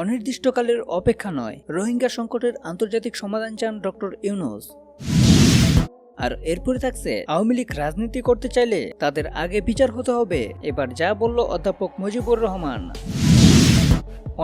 অনির্দিষ্টকালের অপেক্ষা নয়, রোহিঙ্গা সংকটের আন্তর্জাতিক সমাধান চান ডক্টর ইউনুস। আর এরপরে থাকছে, আওয়ামী লীগ রাজনীতি করতে চাইলে তাদের আগে বিচার হতে হবে। এবার যা বলল অধ্যাপক মুজিবুর রহমান।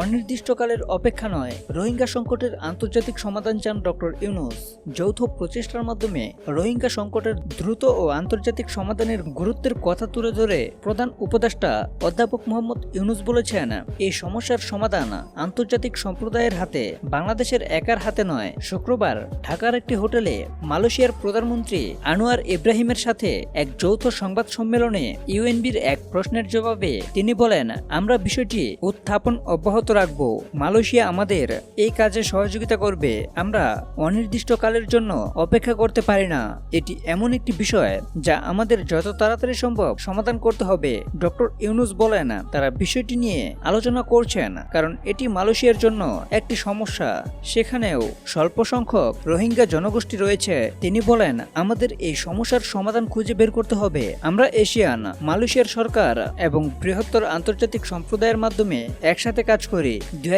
অনির্দিষ্টকালের অপেক্ষা নয়, রোহিঙ্গা সংকটের আন্তর্জাতিক সমাধান চান ডক্টর ইউনুস। যৌথ প্রচেষ্টার মাধ্যমে রোহিঙ্গা সংকটের দ্রুত ও আন্তর্জাতিক সমাধানের গুরুত্বের কথা তুলে ধরে প্রধান উপদেষ্টা অধ্যাপক মোহাম্মদ ইউনুস বলেছেন এই সমস্যার সমাধান আন্তর্জাতিক সম্প্রদায়ের হাতে, বাংলাদেশের একার হাতে নয়। শুক্রবার ঢাকার একটি হোটেলে মালয়েশিয়ার প্রধানমন্ত্রী আনোয়ার ইব্রাহিমের সাথে এক যৌথ সংবাদ সম্মেলনে ইউএনবির এক প্রশ্নের জবাবে তিনি বলেন, আমরা বিষয়টি উত্থাপন অব্যাহত রাখব। মালয়েশিয়া আমাদের এই কাজে সহযোগিতা করবে। আমরা অনির্দিষ্টকালের জন্য অপেক্ষা করতে পারি না। এটি এমন একটি বিষয় যা আমাদের যত তাড়াতাড়ি সম্ভব সমাধান করতে হবে। ডক্টর ইউনুস বলেন, তারা বিষয়টি নিয়ে আলোচনা করছেন কারণ এটি মালয়েশিয়ার জন্য একটি সমস্যা। সেখানেও স্বল্প সংখ্যক রোহিঙ্গা জনগোষ্ঠী রয়েছে। তিনি বলেন, আমাদের এই সমস্যার সমাধান খুঁজে বের করতে হবে। আমরা এশিয়ান, মালয়েশিয়ার সরকার এবং বৃহত্তর আন্তর্জাতিক সম্প্রদায়ের মাধ্যমে একসাথে কাজ করি দুই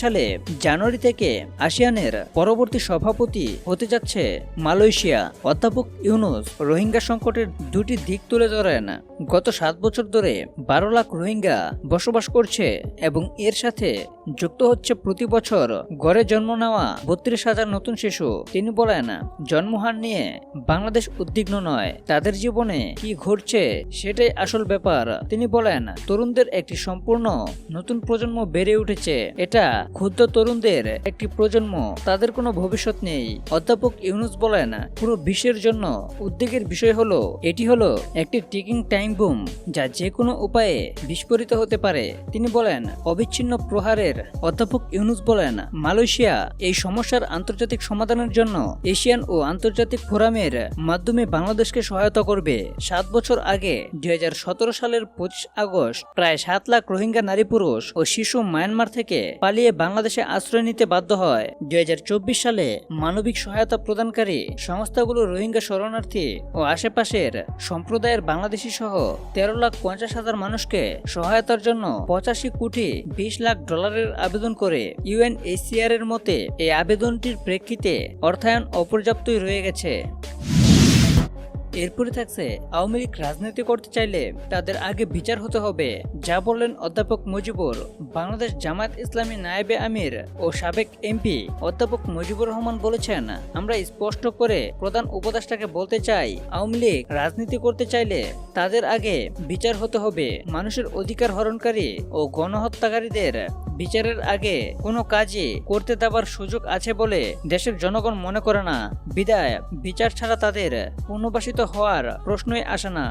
সালে জানুয়ারি থেকে আসিয়ানের পরবর্তী সভাপতি হতে যাচ্ছে মালয়েশিয়া। অধ্যাপক ইউনুস রোহিঙ্গা সংকটের দুটি দিক তুলে ধরেন। গত সাত বছর ধরে বারো লাখ রোহিঙ্গা বসবাস করছে এবং এর সাথে যুক্ত হচ্ছে প্রতি বছর গড়ে জন্ম নেওয়া বত্রিশ হাজার নতুন শিশু। তিনি বলেন জন্মহার নিয়ে বাংলাদেশ উদ্বিগ্ন নয়। তাদের জীবনে কি ঘটছে সেটাই আসল ব্যাপার। তিনি বলেন, তরুণদের একটি সম্পূর্ণ নতুন প্রজন্ম বেড়ে উঠেছে। এটা ক্ষুদ্র তরুণদের একটি প্রজন্ম, তাদের কোনো ভবিষ্যৎ নেই। অধ্যাপক ইউনুস বলেন, পুরো বিশ্বের জন্য উদ্বেগের বিষয় হলো, এটি হলো একটি টিকিং টাইম বুম, যা যে কোনো উপায়ে বিস্ফোরিত হতে পারে। তিনি বলেন, অবিচ্ছিন্ন প্রহারের, অধ্যাপক ইউনুস বলেন, মালয়েশিয়া এই সমস্যার আন্তর্জাতিক সমাধানের জন্য এশিয়ান ও আন্তর্জাতিক ফোরামের মাধ্যমে বাংলাদেশকে সহায়তা করবে। সাত বছর আগে, দুই হাজার সতেরো সালের পঁচিশ আগস্ট, প্রায় সাত লাখ রোহিঙ্গা নারী পুরুষ ও শিশু মায়ানমার থেকে পালিয়ে বাংলাদেশে আশ্রয় নিতে বাধ্য হয়। দুই হাজার চব্বিশ সালে মানবিক সহায়তা প্রদানকারী সংস্থাগুলো রোহিঙ্গা শরণার্থী ও আশেপাশের সম্প্রদায়ের বাংলাদেশি সহ তেরো লাখ পঞ্চাশ হাজার মানুষকে সহায়তার জন্য পঁচাশি কোটি বিশ লাখ ডলারের আবেদন করে ইউএনএসিআর এর মতে এই আবেদনটির প্রেক্ষিতে অর্থায়ন অপর্যাপ্তই রয়ে গেছে। এরপরে থাকছে, আওয়ামী লীগ রাজনীতি করতে চাইলে তাদের আগে বিচার হতে হবে, যা বললেন অধ্যাপক মুজিবুর, বাংলাদেশ জামায়াত ইসলামী নায়েবে আমির ও সাবেক এমপি অধ্যাপক মুজিবুর রহমান বলেছেন, আমরা স্পষ্ট করে প্রধান উপদেষ্টাকে বলতে চাই, আওয়ামী লীগ রাজনীতি করতে চাইলে তাদের আগে বিচার হতে হবে, মানুষের অধিকার হরণকারী ও গণহত্যাকারীদের বিচারের আগে কোনো কাজই করতে দেওয়ার সুযোগ আছে বলে দেশের জনগণ মনে করে না। বিদায়, বিচার ছাড়া তাদের পুনর্বাসিত হওয়ার প্রশ্নই আসে না।